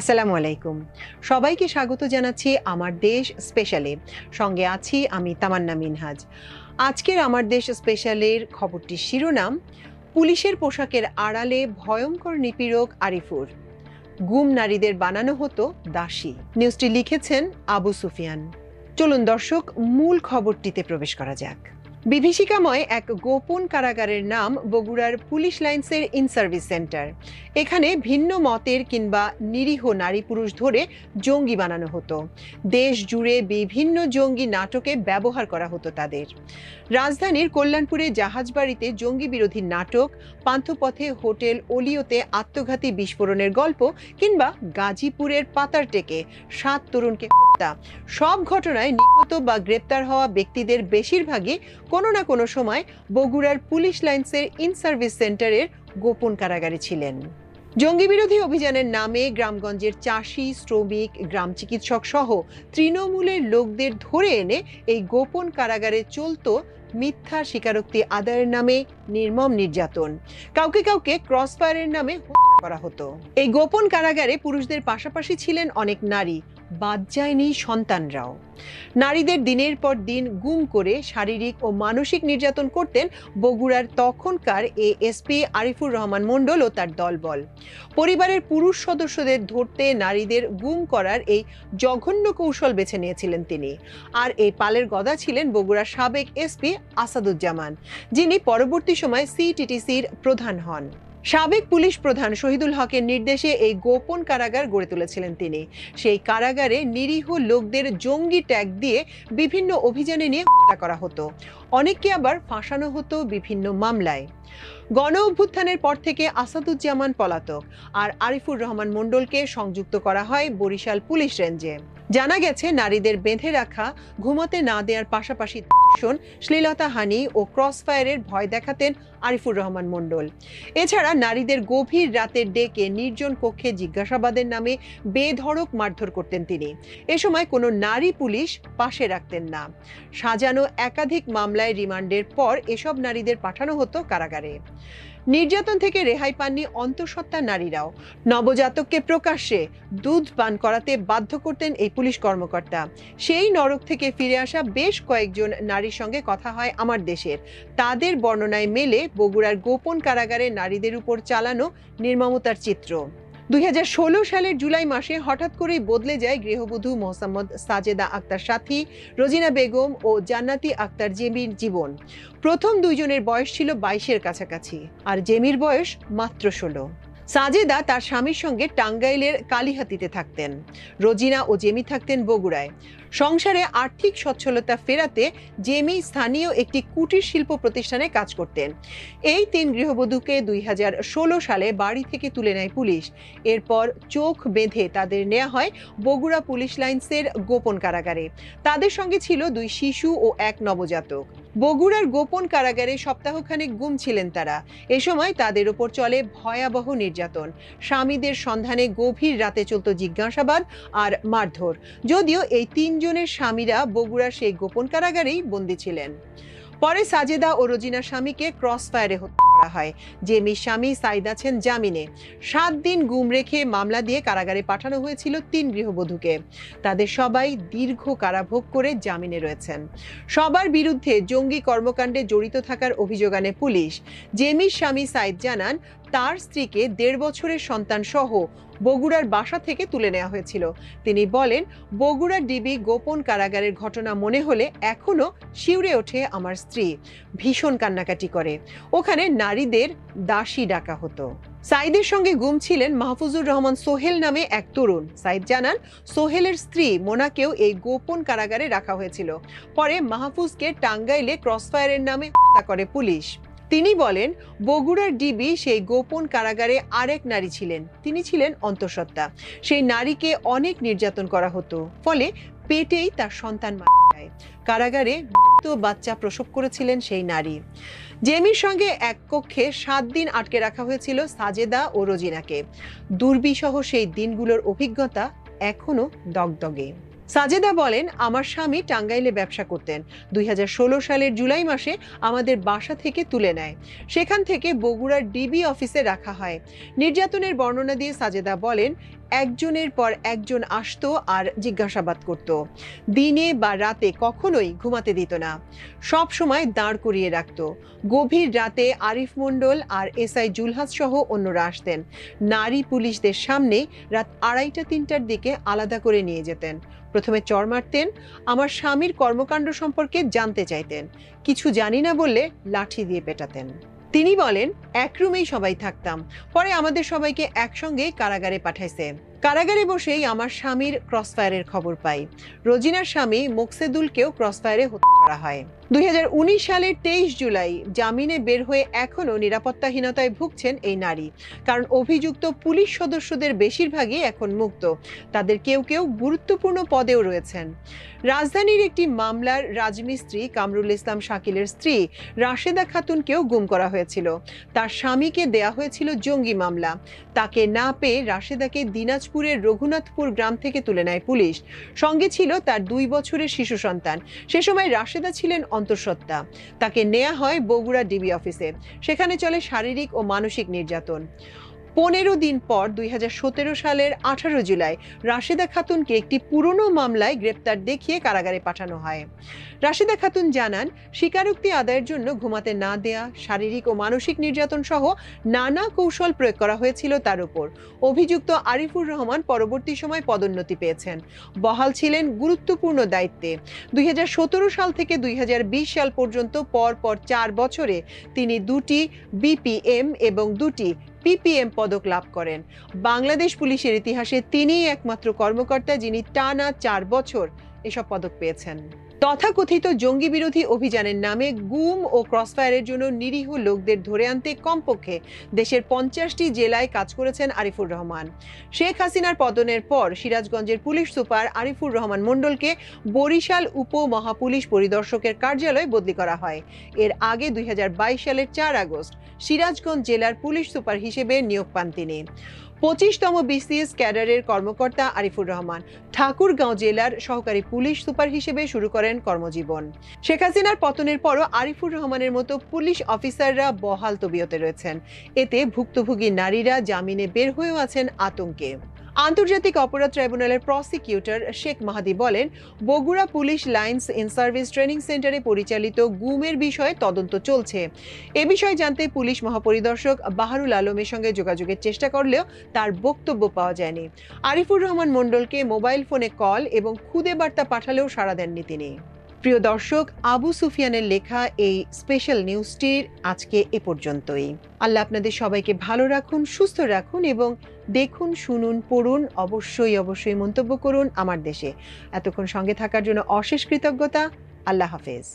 আসসালামু আলাইকুম। সবাইকে স্বাগত জানাচ্ছি আমার দেশ স্পেশালে। সঙ্গে আছি আমি তামান্না মিনহাজ। আজকের আমার দেশ স্পেশালের খবরটির শিরোনাম, পুলিশের পোশাকের আড়ালে ভয়ঙ্কর নিপীড়ক আরিফুর। গুম নারীদের বানানো হতো দাসী। নিউজটি লিখেছেন আবু সুফিয়ান। চলুন দর্শক, মূল খবরটিতে প্রবেশ করা যাক। বিভীষিকাময় এক গোপন কারাগারের নাম বগুড়ার পুলিশ লাইন্সের ইন সার্ভিস সেন্টার। এখানে ভিন্ন মতের কিংবা নিরীহ নারী পুরুষ ধরে জঙ্গি বানানো হতো। দেশ জুড়ে বিভিন্ন জঙ্গি নাটকে ব্যবহার করা হতো তাদের। রাজধানীর কল্যাণপুরে জাহাজবাড়িতে জঙ্গি বিরোধী নাটক, পান্থপথে হোটেল ওলিওতে আত্মঘাতী বিস্ফোরণের গল্প কিংবা গাজীপুরের পাতার টেকে সাত তরুণকে হত্যা। সব ঘটনায় নিহত বা গ্রেপ্তার হওয়া ব্যক্তিদের বেশিরভাগই কোনো না কোনো সময় বগুড়ার পুলিশ লাইন্সের ইন সার্ভিস সেন্টারের গোপন কারাগারে ছিলেন। জঙ্গি বিরোধী অভিযানের নামে গ্রামগঞ্জের চাষি, শ্রমিক, গ্রাম চিকিৎসক সহ তৃণমূলের লোকদের ধরে এনে এই গোপন কারাগারে চলতো মিথ্যা স্বীকারোক্তি আদায়ের নামে নির্মম নির্যাতন। কাউকে কাউকে ক্রসফায়ারের নামে করা হতো। এই গোপন কারাগারে পুরুষদের পাশাপাশি ছিলেন অনেক নারী। বাদ যায়নি সন্তানরাও। নারীদের দিনের পর দিন গুম করে শারীরিক ও মানসিক নির্যাতন করতেন বগুড়ার তখনকার এ এসপি আরিফুর রহমান মণ্ডল ও তার দলবল। পরিবারের পুরুষ সদস্যদের ধরতে নারীদের গুম করার এই জঘন্য কৌশল বেছে নিয়েছিলেন তিনি। আর এই পালের গদা ছিলেন বগুড়ার সাবেক এসপি আসাদুজ্জামান, যিনি পরবর্তী সময় সিটিটিসির প্রধান হন। সাবেক পুলিশ প্রধান শহীদুল হকের নির্দেশে এই গোপন কারাগার গড়ে তুলেছিলেন তিনি। সেই কারাগারে নিরীহ লোকদের জঙ্গি ট্যাগ দিয়ে বিভিন্ন অভিযানে নিয়ে হত্যা করা হতো। অনেককে আবার ফাঁসানো হতো বিভিন্ন মামলায়। গণ অভ্যুত্থানের পর থেকে আসাদুজ্জামান পলাতক আর আরিফুর রহমান মণ্ডলকে সংযুক্ত করা হয় বরিশাল পুলিশ রেঞ্জে। জানা গেছে, নারীদের বেঁধে রাখা, ঘুমাতে না দেওয়ার পাশাপাশি ধর্ষণ শ্লীলতাহানি ও ক্রসফায়ারের ভয় দেখাতেন আরিফুর রহমান মণ্ডল। এছাড়া নারীদের গভীর রাতের ডেকে নির্জন কক্ষে জিজ্ঞাসাবাদের নামে বেধড়ক মারধর করতেন তিনি। এ সময় কোনো নারী পুলিশ পাশে রাখতেন না। সাজানো একাধিক মামলায় রিমান্ডের পর এসব নারীদের পাঠানো হতো কারাগারে। নির্যাতন থেকে রেহাই পাননি অন্তঃসত্ত্বা নারীরাও। নবজাতককে প্রকাশ্যে দুধ পান করাতে বাধ্য করতেন এই পুলিশ কর্মকর্তা। সেই নরক থেকে ফিরে আসা বেশ কয়েকজন নারীর সঙ্গে কথা হয় আমার দেশের। তাদের বর্ণনায় মেলে বগুড়ার গোপন কারাগারে নারীদের উপর চালানো নির্মমতার চিত্র। দুই সালের জুলাই মাসে হঠাৎ করেই বদলে যায় গৃহবধূ মোহাম্মদ সাজেদা আক্তার সাথী, রোজিনা বেগম ও জান্নাতি আক্তার জেমির জীবন। প্রথম দুইজনের বয়স ছিল বাইশের কাছাকাছি, আর জেমির বয়স মাত্র ষোলো। সাজেদা তার স্বামীর সঙ্গে টাঙ্গাইলের কালিহাতিতে থাকতেন। রোজিনা ও জেমি থাকতেন বগুড়ায়। সংসারে আর্থিক সচ্ছলতা ফেরাতে জেমি স্থানীয় একটি কুটির শিল্প প্রতিষ্ঠানে কাজ করতেন। এই তিন গৃহবধূকে দুই হাজার ষোলো সালে বাড়ি থেকে তুলে নেয় পুলিশ। এরপর চোখ বেঁধে তাদের নেওয়া হয় বগুড়া পুলিশ লাইন্সের গোপন কারাগারে। তাদের সঙ্গে ছিল দুই শিশু ও এক নবজাতক। বগুড়ার গোপন কারাগারে সপ্তাহখানেক গুম ছিলেন তারা। এ সময় তাদের ওপর চলে ভয়াবহ নির্যাতন। স্বামীদের সন্ধানে গভীর রাতে চলত জিজ্ঞাসাবাদ আর মারধর। যদিও এই তিনজনের স্বামীরা বগুড়ার সেই গোপন কারাগারেই বন্দী ছিলেন। পরে সাজেদা ও রোজিনার স্বামীকে ক্রস ফায়ারে হত্যা করা হয়। জেমির স্বামী সাইদ আছেন জামিনে। সাত দিন গুম রেখে মামলা দিয়ে কারাগারে পাঠানো হয়েছিল তিন গৃহবধূকে। তাদের সবাই দীর্ঘ কারাভোগ করে জামিনে রয়েছেন। সবার বিরুদ্ধে জঙ্গি কর্মকাণ্ডে জড়িত থাকার অভিযোগ আনে পুলিশ। জেমির স্বামী সাইদ জানান, তার স্ত্রীকে দেড় বছরের সন্তান সহ বগুড়ার বাসা থেকে তুলে নেওয়া হয়েছিল। তিনি বলেন, বগুড়া ডিবি গোপন কারাগারের ঘটনা মনে হলে এখনও শিউরে ওঠে আমার স্ত্রী। ভীষণ কান্নাকাটি করে। ওখানে নারীদের দাসী ডাকা হতো। সাইদের সঙ্গে গুম ছিলেন মাহফুজুর রহমান সোহেল নামে এক তরুণ। সাইদ জানান, সোহেলের স্ত্রী মোনাকেও এই গোপন কারাগারে রাখা হয়েছিল। পরে মাহফুজকে টাঙ্গাইলে ক্রসফায়ারের নামে হত্যা করে পুলিশ। তিনি বলেন, বগুড়ার ডিবি সেই গোপন কারাগারে আরেক নারী ছিলেন। তিনি ছিলেন অন্তঃসত্ত্বা। সেই নারীকে অনেক নির্যাতন করা হতো, ফলে পেটেই তার সন্তান মারা যায়। কারাগারে বাচ্চা প্রসব করেছিলেন সেই নারী। জেমির সঙ্গে এক কক্ষে সাত দিন আটকে রাখা হয়েছিল সাজেদা ও রোজিনাকে। দুর্বিসহ সেই দিনগুলোর অভিজ্ঞতা এখনও দগদগে। সাজেদা বলেন, আমার স্বামী টাঙ্গাইলে ব্যবসা করতেন। দুই হাজার ষোলো সালের জুলাই মাসে আমাদের বাসা থেকে তুলে নেয়। সেখান থেকে বগুড়ার ডিবি অফিসে রাখা হয়। নির্যাতনের বর্ণনা দিয়ে সাজেদা বলেন একজনের পর একজন আসতো আর জিজ্ঞাসাবাদ করত। দিনে বা রাতে কখনোই ঘুমাতে দিত না। সব সময় দাঁড় করিয়ে রাখত। গভীর রাতে আরিফ মণ্ডল আর এসআই জুলহাস সহ অন্যরা আসতেন। নারী পুলিশদের সামনে রাত আড়াইটা তিনটার দিকে আলাদা করে নিয়ে যেতেন। প্রথমে চর মারতেন, আমার স্বামীর কর্মকাণ্ড সম্পর্কে জানতে চাইতেন। কিছু জানি না বললে লাঠি দিয়ে পেটাতেন। তিনি বলেন, এক রুমেই সবাই থাকতাম। পরে আমাদের সবাইকে একসঙ্গে কারাগারে পাঠাইছে। কারাগারে বসেই আমার স্বামীর ক্রসফায়ারের খবর পাই। রোজিনার স্বামী মোকসেদুলকেও ক্রসফায়ারে হত্যা করা হয়। দুই হাজার উনিশ সালের তেইশ জুলাই জামিনে বের হয়ে এখনও নিরাপত্তাহীনতায় ভুগছেন এই নারী। কারণ অভিযুক্ত পুলিশ সদস্যদের বেশিরভাগই এখন মুক্ত। তাদের কেউ কেউ গুরুত্বপূর্ণ পদেও রয়েছেন। রাজধানীর একটি মামলার রাজমিস্ত্রি কামরুল ইসলাম শাকিলের স্ত্রী রাশেদা খাতুনকেও গুম করা হয়েছিল। তার স্বামীকে দেয়া হয়েছিল জঙ্গি মামলা। তাকে না পেয়ে রাশেদাকে দিনাজপুরের রঘুনাথপুর গ্রাম থেকে তুলে নেয় পুলিশ। সঙ্গে ছিল তার দুই বছরের শিশু সন্তান। সে সময় রাশেদা ছিলেন অন্তঃসত্ত্বা। তাকে নেওয়া হয় বগুড়া ডিবি অফিসে। সেখানে চলে শারীরিক ও মানসিক নির্যাতন। পনেরো দিন পর দুই হাজার সতেরো সালের আঠারো জুলাই রাশেদা খাতুনকে একটি পুরনো মামলায় গ্রেপ্তার দেখিয়ে কারাগারে পাঠানো হয়। রাশেদা খাতুন জানান, স্বীকারোক্তি আদায়ের জন্য ঘুমাতে না দেয়া, শারীরিক ও মানসিক নির্যাতন সহ নানা কৌশল প্রয়োগ করা হয়েছিল তার উপর। অভিযুক্ত আরিফুর রহমান পরবর্তী সময় পদোন্নতি পেয়েছেন। বহাল ছিলেন গুরুত্বপূর্ণ দায়িত্বে। দুই হাজার সতেরো সাল থেকে দুই হাজার বিশ সাল পর্যন্ত পর পর চার বছরে তিনি দুটি বিপিএম এবং দুটি পিপিএম পদক লাভ করেন। বাংলাদেশ পুলিশের ইতিহাসে তিনিই একমাত্র কর্মকর্তা যিনি টানা চার বছর এসব পদক পেয়েছেন। তথাকথিত জঙ্গি বিরোধী অভিযানের নামে গুম ও ক্রসফায়ারের জন্য নিরীহ লোকদের ধরে আনতে কমপক্ষে দেশের পঞ্চাশটি জেলায় কাজ করেছেন আরিফুর রহমান। শেখ হাসিনার পতনের পর সিরাজগঞ্জের পুলিশ সুপার আরিফুর রহমান মণ্ডলকে বরিশাল উপ মহাপুলিশ পরিদর্শকের কার্যালয়ে বদলি করা হয়। এর আগে দুই হাজার বাইশ সালের চার আগস্ট সিরাজগঞ্জ জেলার পুলিশ সুপার হিসেবে নিয়োগ পান তিনি। পঁচিশতম বিসিএস ক্যাডারের কর্মকর্তা আরিফুর রহমান ঠাকুরগাঁও জেলার সহকারী পুলিশ সুপার হিসেবে শুরু করেন কর্মজীবন। শেখ হাসিনার পতনের পরও আরিফুর রহমানের মতো পুলিশ অফিসাররা বহাল তবিয়তে রয়েছেন। এতে ভুক্তভোগী নারীরা জামিনে বের হয়েও আছেন আতঙ্কে। আন্তর্জাতিক অপরাধ ট্রাইব্যুনালের প্রসিকিউটর শেখ মাহাদি বলেন, Bogura police lines in service training সেন্টারে পরিচালিত গুমের বিষয়ে তদন্ত চলছে। এ বিষয়ে জানতে পুলিশ মহাপরিদর্শক বাহারুল আলমের সঙ্গে যোগাযোগের চেষ্টা করলেও তার বক্তব্য পাওয়া যায়নি। আরিফুর রহমান মণ্ডলকে মোবাইল ফোনে কল এবং খুদে বার্তা পাঠালেও সাড়া দেননি তিনি। প্রিয় দর্শক, আবু সুফিয়ানের লেখা এই স্পেশাল নিউজটির আজকে এ পর্যন্তই। আল্লাহ আপনাদের সবাইকে ভালো রাখুন, সুস্থ রাখুন এবং দেখুন, শুনুন, পড়ুন, অবশ্যই অবশ্যই মন্তব্য করুন আমার দেশে। এতক্ষণ সঙ্গে থাকার জন্য অশেষ কৃতজ্ঞতা। আল্লাহ হাফেজ।